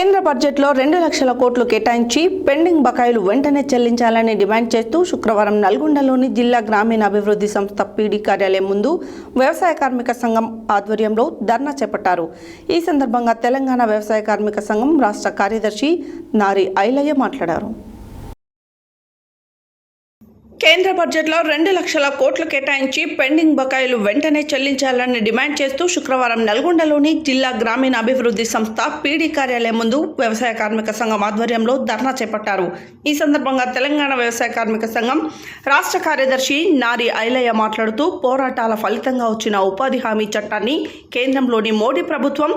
కేంద్ర బడ్జెట్లో రెండు లక్షల కోట్లు కేటాయించి పెండింగ్ బకాయిలు వెంటనే చెల్లించాలని డిమాండ్ చేస్తూ శుక్రవారం నల్గొండలోని జిల్లా గ్రామీణ అభివృద్ధి సంస్థ పీడీ కార్యాలయం ముందు వ్యవసాయ కార్మిక సంఘం ఆధ్వర్యంలో ధర్నా చేపట్టారు. ఈ సందర్భంగా తెలంగాణ వ్యవసాయ కార్మిక సంఘం రాష్ట్ర కార్యదర్శి నారి ఐలయ్య మాట్లాడారు. కేంద్ర బడ్జెట్లో రెండు లక్షల కోట్లు కేటాయించి పెండింగ్ బకాయిలు వెంటనే చెల్లించాలని డిమాండ్ చేస్తూ శుక్రవారం నల్గొండలోని జిల్లా గ్రామీణ అభివృద్ధి సంస్థ పీడీ కార్యాలయం ముందు వ్యవసాయ కార్మిక సంఘం ఆధ్వర్యంలో ధర్నా చేపట్టారు. ఈ సందర్భంగా తెలంగాణ వ్యవసాయ కార్మిక సంఘం రాష్ట్ర కార్యదర్శి నారి ఐలయ్య మాట్లాడుతూ పోరాటాల ఫలితంగా వచ్చిన ఉపాధి హామీ చట్టాన్ని కేంద్రంలోని మోడీ ప్రభుత్వం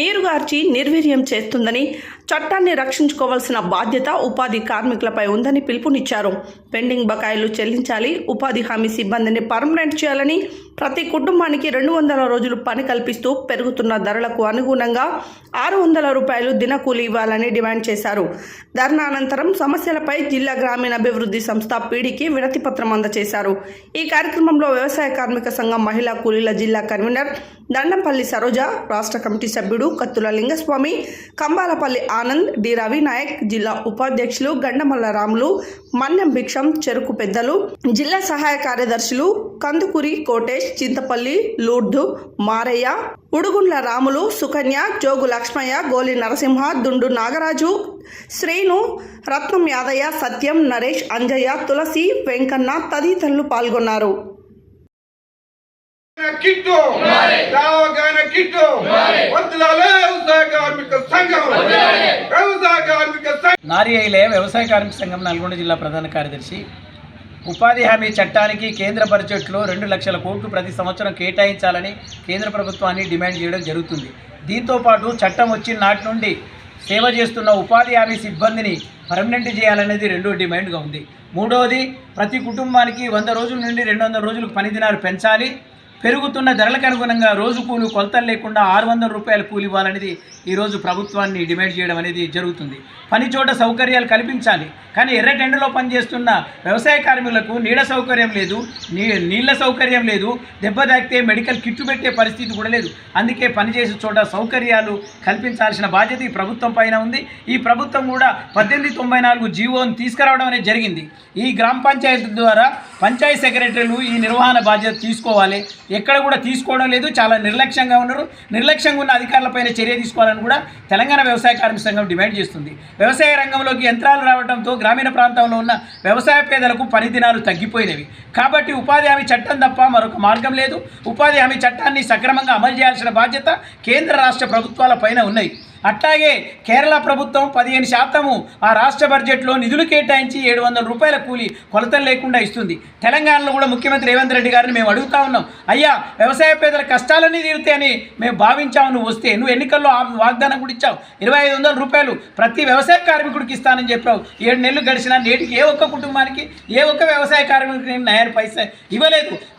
నీరుగార్చి నిర్వీర్యం చేస్తుందని చట్టాన్ని రక్షించుకోవాల్సిన బాధ్యత ఉపాధి కార్మికులపై ఉందని పిలుపునిచ్చారు. పెండింగ్ బకాయిలు చెల్లించాలి. ఉపాధి హామీ సిబ్బందిని పర్మనెంట్ చేయాలని ప్రతి కుటుంబానికి రెండు వందల రోజులు పని కల్పిస్తూ పెరుగుతున్న ధరలకు అనుగుణంగా ఆరు వందల రూపాయలు దినకూలి ఇవ్వాలని డిమాండ్ చేశారు. ధర్నా అనంతరం సమస్యలపై జిల్లా గ్రామీణాభివృద్ధి సంస్థ పీడీకి వినతి పత్రం అందజేశారు ఈ కార్యక్రమంలో వ్యవసాయ కార్మిక సంఘం మహిళా కూలీల జిల్లా కన్వీనర్ దండంపల్లి సరోజ రాష్ట్ర కమిటీ సభ్యుడు కత్తుల లింగస్వామి కంబాలపల్లి ఆనంద్ డి రవినాయక్ జిల్లా ఉపాధ్యక్షులు గండమల్ల రాములు మన్యం భిక్షం చెరుకు పెద్ద పెద్దలు జిల్లా సహాయ కార్యదర్శులు కందుకూరి కోటేష్ చింతపల్లి లూర్దు మారయ్య ఉడుగుండ్ల రాములు సుకన్య జోగు లక్ష్మయ్య గోలి నరసింహ దుండు నాగరాజు శ్రీను రత్నం యాదయ్య సత్యం నరేష్ అంజయ్య తులసి వెంకన్న తదితరులు పాల్గొన్నారు. కిట్టు దావగాన కిట్టు వద్దులాలే వ్యవసాయ కార్మిక సంఘం వ్యవసాయ కార్మిక సంఘం. నారి ఐలే వ్యవసాయ కార్మిక సంఘం నల్గొండ జిల్లా ప్రధాన కార్యదర్శి ఉపాధి హామీ చట్టానికి కేంద్ర బడ్జెట్లో రెండు లక్షల కోట్లు ప్రతి సంవత్సరం కేటాయించాలని కేంద్ర ప్రభుత్వాన్ని డిమాండ్ చేయడం జరుగుతుంది. దీంతోపాటు చట్టం వచ్చిన నాటి నుండి సేవ చేస్తున్న ఉపాధి హామీ సిబ్బందిని పర్మనెంట్ చేయాలనేది రెండో డిమాండ్గా ఉంది. మూడవది ప్రతి కుటుంబానికి వంద రోజుల నుండి రెండు వందల రోజులకు పని దినాలు పెంచాలి. పెరుగుతున్న ధరలకు అనుగుణంగా రోజు కూలు కొలతలు లేకుండా ఆరు వందల రూపాయల కూలి ఇవ్వాలనేది ఈరోజు ప్రభుత్వాన్ని డిమాండ్ చేయడం అనేది జరుగుతుంది. పని చోట సౌకర్యాలు కల్పించాలి. కానీ ఎర్రటెండలో పనిచేస్తున్న వ్యవసాయ కార్మికులకు నీడ సౌకర్యం లేదు నీ నీళ్ళ సౌకర్యం లేదు దెబ్బ తాకితే మెడికల్ కిట్టు పెట్టే పరిస్థితి కూడా లేదు. అందుకే పనిచేసే చోట సౌకర్యాలు కల్పించాల్సిన బాధ్యత ఈ ప్రభుత్వం పైన ఉంది. ఈ ప్రభుత్వం కూడా పద్దెనిమిది తొంభై నాలుగు జీవోని తీసుకురావడం అనేది జరిగింది. ఈ గ్రామ పంచాయతీ ద్వారా పంచాయతీ సెక్రటరీలు ఈ నిర్వహణ బాధ్యత తీసుకోవాలి. ఎక్కడ కూడా తీసుకోవడం లేదు. చాలా నిర్లక్ష్యంగా ఉన్నారు. నిర్లక్ష్యంగా ఉన్న అధికారులపైన చర్య తీసుకోవాలని కూడా తెలంగాణ వ్యవసాయ కార్మిక సంఘం డిమాండ్ చేస్తుంది. వ్యవసాయ రంగంలోకి యంత్రాలు రావడంతో గ్రామీణ ప్రాంతంలో ఉన్న వ్యవసాయ పేదలకు పనిదినాలు తగ్గిపోయినవి. కాబట్టి ఉపాధి హామీ చట్టం తప్ప మరొక మార్గం లేదు. ఉపాధి హామీ చట్టాన్ని సక్రమంగా అమలు చేయాల్సిన బాధ్యత కేంద్ర రాష్ట్ర ప్రభుత్వాల పైన ఉన్నాయి. అట్లాగే కేరళ ప్రభుత్వం పదిహేను శాతము ఆ రాష్ట్ర బడ్జెట్లో నిధులు కేటాయించి ఏడు వందల రూపాయల కూలి కొలతలు లేకుండా ఇస్తుంది. తెలంగాణలో కూడా ముఖ్యమంత్రి రేవంత్ రెడ్డి గారిని మేము అడుగుతా ఉన్నాం. అయ్యా వ్యవసాయ పేదల కష్టాలన్నీ తీరుతాయని మేము భావించాము. నువ్వు వస్తే నువ్వు ఎన్నికల్లో ఆ వాగ్దానం కూడా ఇచ్చావు. ఇరవై ఐదు వందల రూపాయలు ప్రతి వ్యవసాయ కార్మికుడికి ఇస్తానని చెప్పావు. ఏడు నెలలు గడిచినా నేటికి ఏ ఒక్క కుటుంబానికి ఏ ఒక్క వ్యవసాయ కార్మికుడికి నయాన్ని పైసా ఇవ్వలేదు.